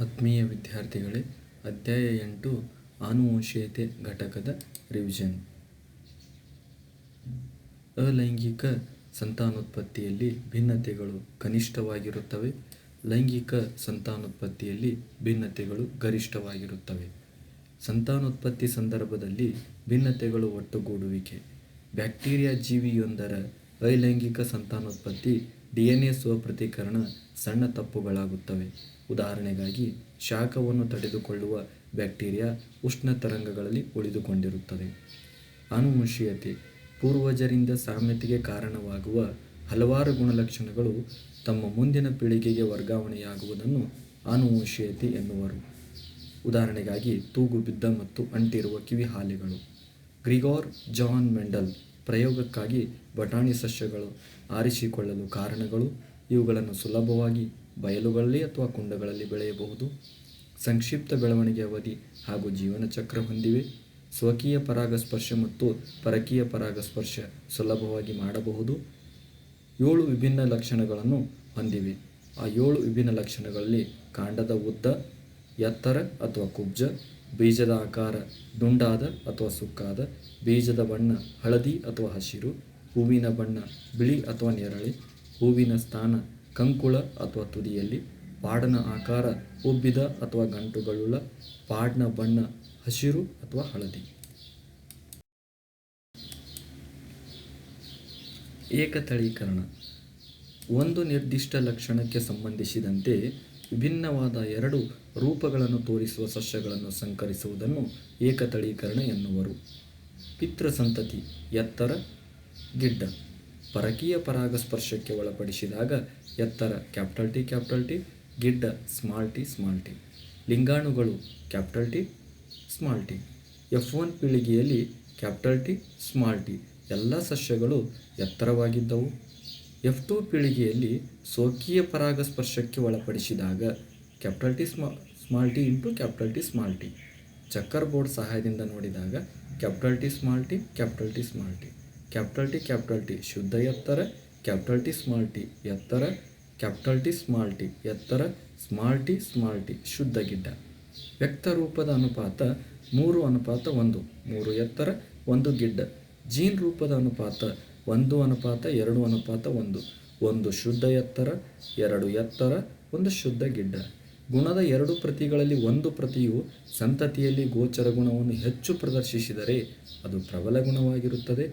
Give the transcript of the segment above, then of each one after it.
ಆತ್ಮೀಯ ವಿದ್ಯಾರ್ಥಿಗಳೇ, ಅಧ್ಯಾಯ ಎಂಟು, ಆನುವಂಶೀಯತೆ ಘಟಕದ ರಿವಿಷನ್ ಅಲೈಂಗಿಕ ಸಂತಾನೋತ್ಪತ್ತಿಯಲ್ಲಿ ಭಿನ್ನತೆಗಳು ಕನಿಷ್ಠವಾಗಿರುತ್ತವೆ. ಲೈಂಗಿಕ ಸಂತಾನೋತ್ಪತ್ತಿಯಲ್ಲಿ ಭಿನ್ನತೆಗಳು ಗರಿಷ್ಠವಾಗಿರುತ್ತವೆ. ಸಂತಾನೋತ್ಪತ್ತಿ ಸಂದರ್ಭದಲ್ಲಿ ಭಿನ್ನತೆಗಳು ಒಟ್ಟುಗೂಡುವಿಕೆ. ಬ್ಯಾಕ್ಟೀರಿಯಾ ಜೀವಿಯೊಂದರ ಅಲೈಂಗಿಕ ಸಂತಾನೋತ್ಪತ್ತಿ ಡಿಎನ್ಎ ಸ್ವಪ್ರತೀಕರಣ ಸಣ್ಣ ತಪ್ಪುಗಳಾಗುತ್ತವೆ. ಉದಾಹರಣೆಗಾಗಿ, ಶಾಖವನ್ನು ತಡೆದುಕೊಳ್ಳುವ ಬ್ಯಾಕ್ಟೀರಿಯಾ ಉಷ್ಣ ತರಂಗಗಳಲ್ಲಿ ಉಳಿದುಕೊಂಡಿರುತ್ತದೆ. ಆನುವಂಶೀಯತೆ ಪೂರ್ವಜರಿಂದ ಸಾಮ್ಯತೆಗೆ ಕಾರಣವಾಗುವ ಹಲವಾರು ಗುಣಲಕ್ಷಣಗಳು ತಮ್ಮ ಮುಂದಿನ ಪೀಳಿಗೆಗೆ ವರ್ಗಾವಣೆಯಾಗುವುದನ್ನು ಆನುವಂಶೀಯತೆ ಎನ್ನುವರು. ಉದಾಹರಣೆಗಾಗಿ ತೂಗುಬಿದ್ದ ಮತ್ತು ಅಂಟಿರುವ ಕಿವಿ ಹಾಲೆಗಳು ಗ್ರಿಗೋರ್ ಜಾನ್ ಮೆಂಡಲ್ ಪ್ರಯೋಗಕ್ಕಾಗಿ ಬಟಾಣಿ ಸಸ್ಯಗಳು ಆರಿಸಿಕೊಳ್ಳಲು ಕಾರಣಗಳು ಇವುಗಳನ್ನು ಸುಲಭವಾಗಿ ಬಯಲುಗಳಲ್ಲಿ ಅಥವಾ ಕುಂಡಗಳಲ್ಲಿ ಬೆಳೆಯಬಹುದು. ಸಂಕ್ಷಿಪ್ತ ಬೆಳವಣಿಗೆ ಅವಧಿ ಹಾಗೂ ಜೀವನ ಚಕ್ರ ಹೊಂದಿವೆ. ಸ್ವಕೀಯ ಪರಾಗಸ್ಪರ್ಶ ಮತ್ತು ಪರಕೀಯ ಪರಾಗಸ್ಪರ್ಶ ಸುಲಭವಾಗಿ ಮಾಡಬಹುದು. ಏಳು ವಿಭಿನ್ನ ಲಕ್ಷಣಗಳನ್ನು ಹೊಂದಿವೆ. ಆ ಏಳು ವಿಭಿನ್ನ ಲಕ್ಷಣಗಳಲ್ಲಿ ಕಾಂಡದ ಉದ್ದ, ಎತ್ತರ ಅಥವಾ ಕುಬ್ಜ, ಬೀಜದ ಆಕಾರ ದುಂಡಾದ ಅಥವಾ ಸುಕ್ಕಾದ ಬೀಜದ ಬಣ್ಣ ಹಳದಿ ಅಥವಾ ಹಸಿರು, ಹೂವಿನ ಬಣ್ಣ ಬಿಳಿ ಅಥವಾ ನೇರಳೆ, ಹೂವಿನ ಸ್ಥಾನ ಕಂಕುಳ ಅಥವಾ ತುದಿಯಲ್ಲಿ, ಪಾಡನ ಆಕಾರ ಉಬ್ಬಿದ ಅಥವಾ ಗಂಟುಗಳುಳ್ಳ ಪಾಡ್ನ ಬಣ್ಣ ಹಸಿರು ಅಥವಾ ಹಳದಿ. ಏಕತಳೀಕರಣ. ಒಂದು ನಿರ್ದಿಷ್ಟ ಲಕ್ಷಣಕ್ಕೆ ಸಂಬಂಧಿಸಿದಂತೆ ವಿಭಿನ್ನವಾದ ಎರಡು ರೂಪಗಳನ್ನು ತೋರಿಸುವ ಸಸ್ಯಗಳನ್ನು ಸಂಕರಿಸುವುದನ್ನು ಏಕತಳೀಕರಣ ಎನ್ನುವರು. ಪಿತೃಸಂತತಿ, ಎತ್ತರ ಗಿಡ್ಡ. ಪರಕೀಯ ಪರಾಗಸ್ಪರ್ಶಕ್ಕೆ ಒಳಪಡಿಸಿದಾಗ ಎತ್ತರ ಕ್ಯಾಪಿಟಲ್ ಟಿ ಕ್ಯಾಪಿಟಲ್ ಟಿ, ಗಿಡ್ಡ small T small T. ಲಿಂಗಾಣುಗಳು capital T, small T. F one ಪೀಳಿಗೆಯಲ್ಲಿ ಕ್ಯಾಪಿಟಲ್ ಟಿ, ಸ್ಮಾಲ್ ಟಿ. ಎಲ್ಲ ಸಸ್ಯಗಳು ಎತ್ತರವಾಗಿದ್ದವು. ಎಫ್ ಟು ಪೀಳಿಗೆಯಲ್ಲಿ ಸ್ವಕೀಯ ಪರಾಗಸ್ಪರ್ಶಕ್ಕೆ ಒಳಪಡಿಸಿದಾಗ capital T ಸ್ಮಾ, small T into capital T, small T. Checker board ಸಹಾಯದಿಂದ ನೋಡಿದಾಗ capital T small T, capital T small T. Capital T capital T ಶುದ್ಧ ಎತ್ತರ, ಕ್ಯಾಪಿಟಲ್ ಟಿ ಸ್ಮಾಲ್ ಟಿ ಎತ್ತರ, ಕ್ಯಾಪಿಟಲ್ ಟಿ ಸ್ಮಾಲ್ ಟಿ ಎತ್ತರ, small T small T ಶುದ್ಧ ಗಿಡ್ಡ. ವ್ಯಕ್ತರೂಪದ ಅನುಪಾತ ಮೂರು, ಅನುಪಾತ ಒಂದು. ಮೂರು ಎತ್ತರ, ಒಂದು ಗಿಡ್ಡ. ಜೀನ್ ರೂಪದ ಅನುಪಾತ ಒಂದು, ಅನುಪಾತ ಎರಡು, ಅನುಪಾತ ಒಂದು. ಒಂದು ಶುದ್ಧ ಎತ್ತರ, ಎರಡು ಎತ್ತರ, ಒಂದು ಶುದ್ಧ ಗಿಡ್ಡ. ಗುಣದ ಎರಡು ಪ್ರತಿಗಳಲ್ಲಿ ಒಂದು ಪ್ರತಿಯು ಸಂತತಿಯಲ್ಲಿ ಗೋಚರ ಗುಣವನ್ನು ಹೆಚ್ಚು ಪ್ರದರ್ಶಿಸಿದರೆ ಅದು ಪ್ರಬಲ ಗುಣವಾಗಿರುತ್ತದೆ.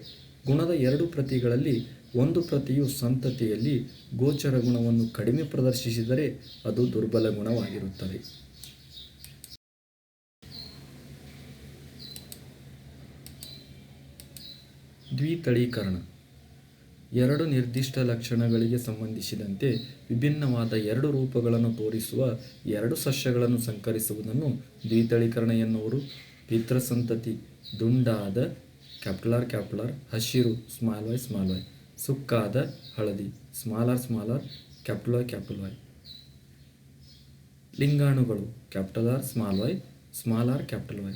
ಗುಣದ ಎರಡು ಪ್ರತಿಗಳಲ್ಲಿ ಒಂದು ಪ್ರತಿಯು ಸಂತತಿಯಲ್ಲಿ ಗೋಚರ ಗುಣವನ್ನು ಕಡಿಮೆ ಪ್ರದರ್ಶಿಸಿದರೆ ಅದು ದುರ್ಬಲ ಗುಣವಾಗಿರುತ್ತದೆ. ದ್ವಿತಳೀಕರಣ. ಎರಡು ನಿರ್ದಿಷ್ಟ ಲಕ್ಷಣಗಳಿಗೆ ಸಂಬಂಧಿಸಿದಂತೆ ವಿಭಿನ್ನವಾದ ಎರಡು ರೂಪಗಳನ್ನು ತೋರಿಸುವ ಎರಡು ಸಸ್ಯಗಳನ್ನು ಸಂಕರಿಸುವುದನ್ನು ದ್ವಿತಳೀಕರಣ ಎನ್ನುವರು ಪಿತೃಸಂತತಿ, ದುಂಡಾದ, ಕ್ಯಾಪ್ಲಾರ್ ಕ್ಯಾಪ್ಲಾರ್, ಹಸಿರು, ಸ್ಮಾಲ್ ವೈ ಸ್ಮಾಲ್ ವೈ, ಸುಕ್ಕಾದ, ಹಳದಿ small R small R capital Y capital Y ಲಿಂಗಾಣುಗಳು, capital R small Y, small R capital Y.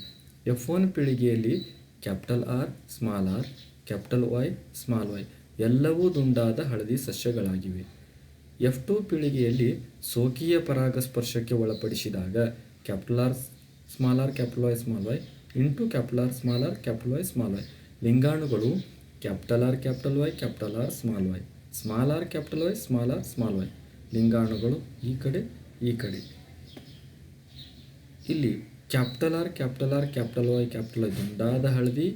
F one ಪೀಳಿಗೆಯಲ್ಲಿ capital R, small R, capital Y, small Y. ಎಲ್ಲವೂ ದುಂಡಾದ ಹಳದಿ ಸಸ್ಯಗಳಾಗಿವೆ. F two ಪೀಳಿಗೆಯಲ್ಲಿ ಸೋಕೀಯ ಪರಾಗಸ್ಪರ್ಶಕ್ಕೆ ಒಳಪಡಿಸಿದಾಗ capital small R small small Y into capital small R small small Y ಲಿಂಗಾಣುಗಳು capital R capital Y capital Y capital small Y small small Y small R capital Y small R small Y. ಲಿಂಗಾಣುಗಳು ಈ ಕಡೆ ಈ ಕಡೆ. ಇಲ್ಲಿ capital R capital R, capital R capital Y capital ದುಂಡಾದ ಹಳದಿ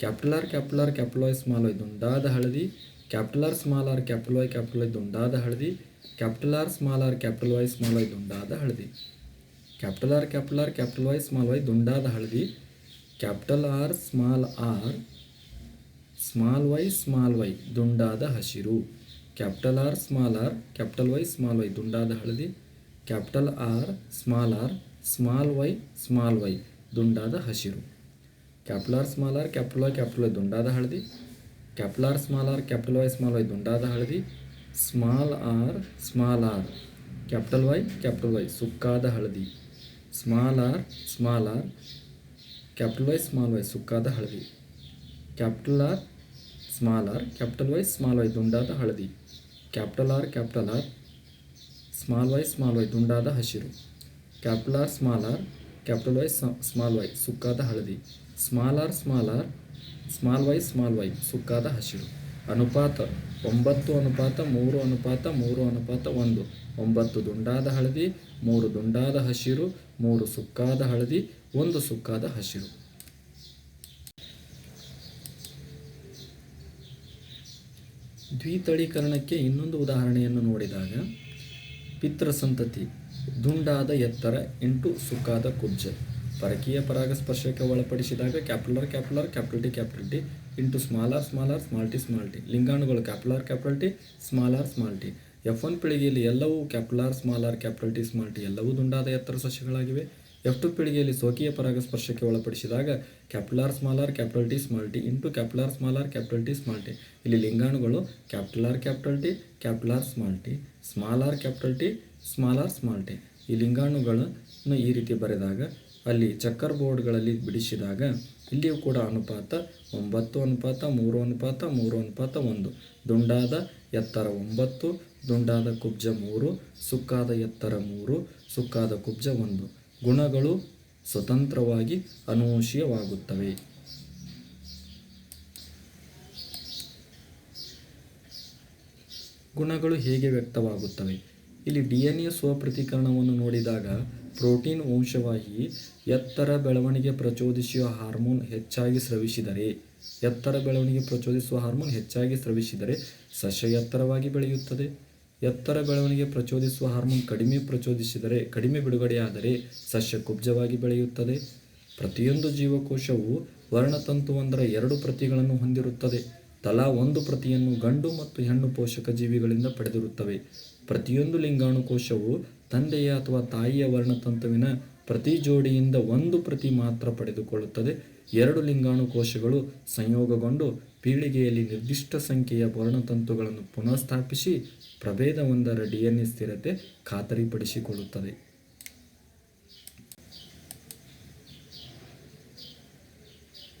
capital capital R capital Y small Y ದುಂಡಾದ ಹಳದಿ, capital small R capital Y capital Y ದುಂಡಾದ ಹಳದಿ, capital R small R capital Y small Y ದುಂಡಾದ ಹಳದಿ. Capital R capital R capital Y small Y ದುಂಡಾದ ಹಳದಿ, capital R small R small Y small Y ದುಂಡಾದ ಹಸಿರು, capital R small R capital Y small Y ದುಂಡಾದ ಹಳದಿ, capital R small R small Y small Y ದುಂಡಾದ ಹಸಿರು. Capital R small R capital Y capital Y ದುಂಡಾದ ಹಳದಿ capital R small R capital Y small Y ದುಂಡಾದ ಹಳದಿ small R small R capital Y capital Y ಸುಕ್ಕಾದ ಹಳದಿ small R small R capital Y small Y ಸುಕ್ಕಾದ ಹಳದಿ capital R small R capital Y small Y ದುಂಡಾದ ಹಳದಿ capital R capital R small Y small Y ದುಂಡಾದ ಹಸಿರು capital R small R capital Y small Y ಸುಕ್ಕಾದ ಹಳದಿ small small R, small Y small Y, ಸುಕ್ಕಾದ ಹಸಿರು. ಅನುಪಾತ ಒಂಬತ್ತು, ಅನುಪಾತ ಮೂರು ಅನುಪಾತ ಮೂರು, ಅನುಪಾತ ಒಂದು. ಒಂಬತ್ತು ದುಂಡಾದ ಹಳದಿ, ಮೂರು ದುಂಡಾದ ಹಸಿರು, ಮೂರು ಸುಕ್ಕಾದ ಹಳದಿ, ಒಂದು ಸುಕ್ಕಾದ ಹಸಿರು. ದ್ವಿತಳೀಕರಣಕ್ಕೆ ಇನ್ನೊಂದು ಉದಾಹರಣೆಯನ್ನು ನೋಡಿದಾಗ ಪಿತ್ರ ಸಂತತಿ ದುಂಡಾದ ಎತ್ತರ, ಎಂಟು ಸುಕ್ಕಾದ ಕುಬ್ಜ. ಪರಕೀಯ ಪರಾಗಸ್ಪರ್ಶಕ್ಕೆ ಒಳಪಡಿಸಿದಾಗ capital R capital R, capital T capital into small R small T small T. ಲಿಂಗಾಣುಗಳು capital R, capital T small R small T. F one ಪೀಳಿಗೆಯಲ್ಲಿ ಎಲ್ಲವೂ capital R small R capital T ಎಲ್ಲವೂ ದುಂಡಾದ ಎತ್ತರ ಸಸ್ಯಗಳಾಗಿವೆ. ಎಫ್ ಟು ಪೀಳಿಗೆಯಲ್ಲಿ ಸ್ವಕೀಯ ಪರಾಗಸ್ಪರ್ಶಕ್ಕೆ ಒಳಪಡಿಸಿದಾಗ capital R small R capital T, small T into capital R small R capital T ಇಲ್ಲಿ ಲಿಂಗಾಣುಗಳು capital R capital T small T small T, small R small T capital T small R small T. ಈ ಲಿಂಗಾಣುಗಳನ್ನು ಈ ರೀತಿ ಬರೆದಾಗ ಅಲ್ಲಿ ಚಕ್ಕರ್ ಬೋರ್ಡ್ಗಳಲ್ಲಿ ಬಿಡಿಸಿದಾಗ ಇಲ್ಲಿಯೂ ಕೂಡ ಅನುಪಾತ ಒಂಬತ್ತು ಅನುಪಾತ, ಮೂರು ಅನುಪಾತ ಮೂರು ಅನುಪಾತ ಒಂದು. ದುಂಡಾದ ಎತ್ತರ ಒಂಬತ್ತು, ದುಂಡಾದ ಕುಬ್ಜ ಮೂರು, ಸುಕ್ಕಾದ ಎತ್ತರ ಮೂರು, ಸುಕ್ಕಾದ ಕುಬ್ಜ ಒಂದು. ಗುಣಗಳು ಸ್ವತಂತ್ರವಾಗಿ ಅನುವಂಶೀಯವಾಗುತ್ತವೆ ಗುಣಗಳು ಹೇಗೆ ವ್ಯಕ್ತವಾಗುತ್ತವೆ? ಇಲ್ಲಿ ಡಿ ಎನ್ ಎ ಸ್ವಪ್ರತೀಕರಣವನ್ನು ನೋಡಿದಾಗ ಪ್ರೋಟೀನ್ ವಂಶವಾಹಿ ಎತ್ತರ ಬೆಳವಣಿಗೆ ಪ್ರಚೋದಿಸುವ ಹಾರ್ಮೋನ್ ಹೆಚ್ಚಾಗಿ ಸ್ರವಿಸಿದರೆ, ಎತ್ತರ ಬೆಳವಣಿಗೆ ಪ್ರಚೋದಿಸುವ ಹಾರ್ಮೋನ್ ಹೆಚ್ಚಾಗಿ ಸ್ರವಿಸಿದರೆ ಸಸ್ಯ ಎತ್ತರವಾಗಿ ಬೆಳೆಯುತ್ತದೆ. ಎತ್ತರ ಬೆಳವಣಿಗೆ ಪ್ರಚೋದಿಸುವ ಹಾರ್ಮೋನ್ ಕಡಿಮೆ ಪ್ರಚೋದಿಸಿದರೆ, ಕಡಿಮೆ ಬಿಡುಗಡೆಯಾದರೆ ಸಸ್ಯ ಕುಬ್ಜವಾಗಿ ಬೆಳೆಯುತ್ತದೆ. ಪ್ರತಿಯೊಂದು ಜೀವಕೋಶವು ವರ್ಣತಂತುವೊಂದರ ಎರಡು ಪ್ರತಿಗಳನ್ನು ಹೊಂದಿರುತ್ತದೆ. ತಲಾ ಒಂದು ಪ್ರತಿಯನ್ನು ಗಂಡು ಮತ್ತು ಹೆಣ್ಣು ಪೋಷಕ ಜೀವಿಗಳಿಂದ ಪಡೆದಿರುತ್ತವೆ. ಪ್ರತಿಯೊಂದು ಲಿಂಗಾಣು ಕೋಶವು ತಂದೆಯ ಅಥವಾ ತಾಯಿಯ ವರ್ಣತಂತುವಿನ ಪ್ರತಿ ಜೋಡಿಯಿಂದ ಒಂದು ಪ್ರತಿ ಮಾತ್ರ ಪಡೆದುಕೊಳ್ಳುತ್ತದೆ. ಎರಡು ಲಿಂಗಾಣು ಕೋಶಗಳು ಸಂಯೋಗಗೊಂಡು ಪೀಳಿಗೆಯಲ್ಲಿ ನಿರ್ದಿಷ್ಟ ಸಂಖ್ಯೆಯ ವರ್ಣತಂತುಗಳನ್ನು ಪುನಃಸ್ಥಾಪಿಸಿ ಪ್ರಭೇದವೊಂದರ ಡಿ ಎನ್ ಎ ಸ್ಥಿರತೆ ಖಾತರಿಪಡಿಸಿಕೊಳ್ಳುತ್ತದೆ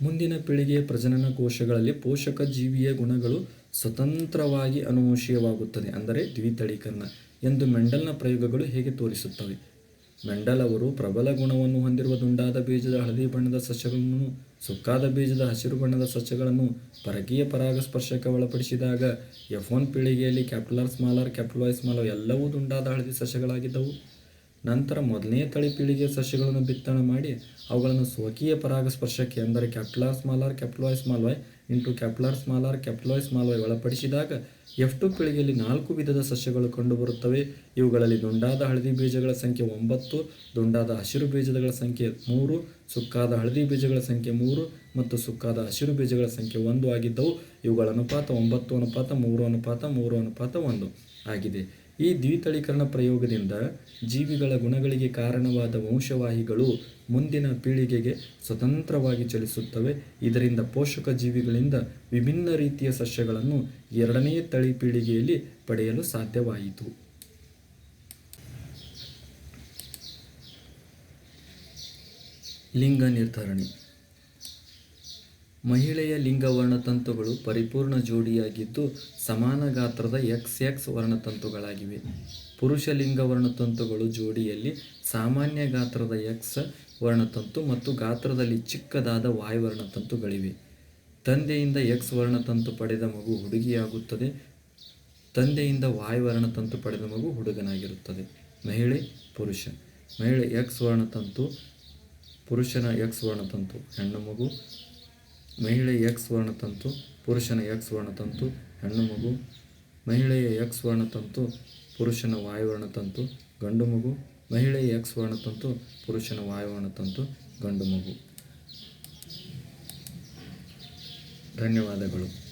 ಮುಂದಿನ ಪೀಳಿಗೆಯ ಪ್ರಜನನ ಕೋಶಗಳಲ್ಲಿ ಪೋಷಕ ಜೀವಿಯ ಗುಣಗಳು ಸ್ವತಂತ್ರವಾಗಿ ಅನುವಂಶೀಯವಾಗುತ್ತದೆ. ಅಂದರೆ ದ್ವಿತಳೀಕರಣ ಎಂದು ಮೆಂಡಲ್ನ ಪ್ರಯೋಗಗಳು ಹೇಗೆ ತೋರಿಸುತ್ತವೆ? ಮೆಂಡಲ್ ಅವರು ಪ್ರಬಲ ಗುಣವನ್ನು ಹೊಂದಿರುವ ದುಂಡಾದ ಬೀಜದ ಹಳದಿ ಬಣ್ಣದ ಸಸ್ಯಗಳನ್ನು, ಸುಕ್ಕಾದ ಬೀಜದ ಹಸಿರು ಬಣ್ಣದ ಸಸ್ಯಗಳನ್ನು ಪರಕೀಯ ಪರಾಗಸ್ಪರ್ಶಕ್ಕೆ ಒಳಪಡಿಸಿದಾಗ ಎಫ್ ಒನ್ ಪೀಳಿಗೆಯಲ್ಲಿ capital small R capital Y small R ಎಲ್ಲವೂ ದುಂಡಾದ ಹಳದಿ ಸಸ್ಯಗಳಾಗಿದ್ದವು. ನಂತರ ಮೊದಲನೇ ತಳಿ ಪೀಳಿಗೆಯ ಸಸ್ಯಗಳನ್ನು ಬಿತ್ತನೆ ಮಾಡಿ ಅವುಗಳನ್ನು ಸ್ವಕೀಯ ಪರಾಗಸ್ಪರ್ಶಕ್ಕೆ ಅಂದರೆ capital R small R capital Y small Y into capital R small R capital Y small Y ಒಳಪಡಿಸಿದಾಗ F two ಪೀಳಿಗೆಯಲ್ಲಿ ನಾಲ್ಕು ವಿಧದ ಸಸ್ಯಗಳು ಕಂಡುಬರುತ್ತವೆ. ಇವುಗಳಲ್ಲಿ ದುಂಡಾದ ಹಳದಿ ಬೀಜಗಳ ಸಂಖ್ಯೆ ಒಂಬತ್ತು, ದುಂಡಾದ ಹಸಿರು ಬೀಜಗಳ ಸಂಖ್ಯೆ ಮೂರು, ಸುಕ್ಕಾದ ಹಳದಿ ಬೀಜಗಳ ಸಂಖ್ಯೆ ಮೂರು ಮತ್ತು ಸುಕ್ಕಾದ ಹಸಿರು ಬೀಜಗಳ ಸಂಖ್ಯೆ ಒಂದು ಆಗಿದ್ದವು. ಇವುಗಳ ಅನುಪಾತ ಒಂಬತ್ತು, ಅನುಪಾತ ಮೂರು ಅನುಪಾತ ಮೂರು, ಅನುಪಾತ ಒಂದು ಆಗಿದೆ. ಈ ದ್ವಿತಳೀಕರಣ ಪ್ರಯೋಗದಿಂದ ಜೀವಿಗಳ ಗುಣಗಳಿಗೆ ಕಾರಣವಾದ ವಂಶವಾಹಿಗಳು ಮುಂದಿನ ಪೀಳಿಗೆಗೆ ಸ್ವತಂತ್ರವಾಗಿ ಚಲಿಸುತ್ತವೆ. ಇದರಿಂದ ಪೋಷಕ ಜೀವಿಗಳಿಂದ ವಿಭಿನ್ನ ರೀತಿಯ ಸಸ್ಯಗಳನ್ನು ಎರಡನೇ ತಳಿ ಪೀಳಿಗೆಯಲ್ಲಿ ಪಡೆಯಲು ಸಾಧ್ಯವಾಯಿತು. ಲಿಂಗ ನಿರ್ಧರಣೆ. ಮಹಿಳೆಯ ಲಿಂಗ ವರ್ಣತಂತುಗಳು ಪರಿಪೂರ್ಣ ಜೋಡಿಯಾಗಿದ್ದು ಸಮಾನ ಗಾತ್ರದ ಎಕ್ಸ್ ಎಕ್ಸ್ ವರ್ಣತಂತುಗಳಾಗಿವೆ ಪುರುಷ ಲಿಂಗ ವರ್ಣತಂತುಗಳು ಜೋಡಿಯಲ್ಲಿ ಸಾಮಾನ್ಯ ಗಾತ್ರದ ಎಕ್ಸ್ ವರ್ಣತಂತು ಮತ್ತು ಗಾತ್ರದಲ್ಲಿ ಚಿಕ್ಕದಾದ ವಾಯ್ ವರ್ಣತಂತುಗಳಿವೆ ತಂದೆಯಿಂದ ಎಕ್ಸ್ ವರ್ಣತಂತು ಪಡೆದ ಮಗು ಹುಡುಗಿಯಾಗುತ್ತದೆ. ತಂದೆಯಿಂದ ವಾಯ್ ವರ್ಣತಂತು ಪಡೆದ ಮಗು ಹುಡುಗನಾಗಿರುತ್ತದೆ. ಮಹಿಳೆ, ಪುರುಷ. ಮಹಿಳೆ ಎಕ್ಸ್ ವರ್ಣತಂತು ಪುರುಷನ ಎಕ್ಸ್ ವರ್ಣತಂತು ಹೆಣ್ಣು ಮಗು ಮಹಿಳೆ ಎಕ್ಸ್ ವರ್ಣತಂತು, ಪುರುಷನ ಎಕ್ಸ್ ವರ್ಣತಂತು, ಹೆಣ್ಣು ಮಗು. ಮಹಿಳೆಯ ಎಕ್ಸ್ ವರ್ಣತಂತು, ಪುರುಷನ ವಾಯುವರ್ಣತಂತು ಗಂಡು ಮಗು. ಮಹಿಳೆಯ ಎಕ್ಸ್ ವರ್ಣತಂತು, ಪುರುಷನ ವಾಯುವರ್ಣತಂತು ಗಂಡು ಮಗು. ಧನ್ಯವಾದಗಳು.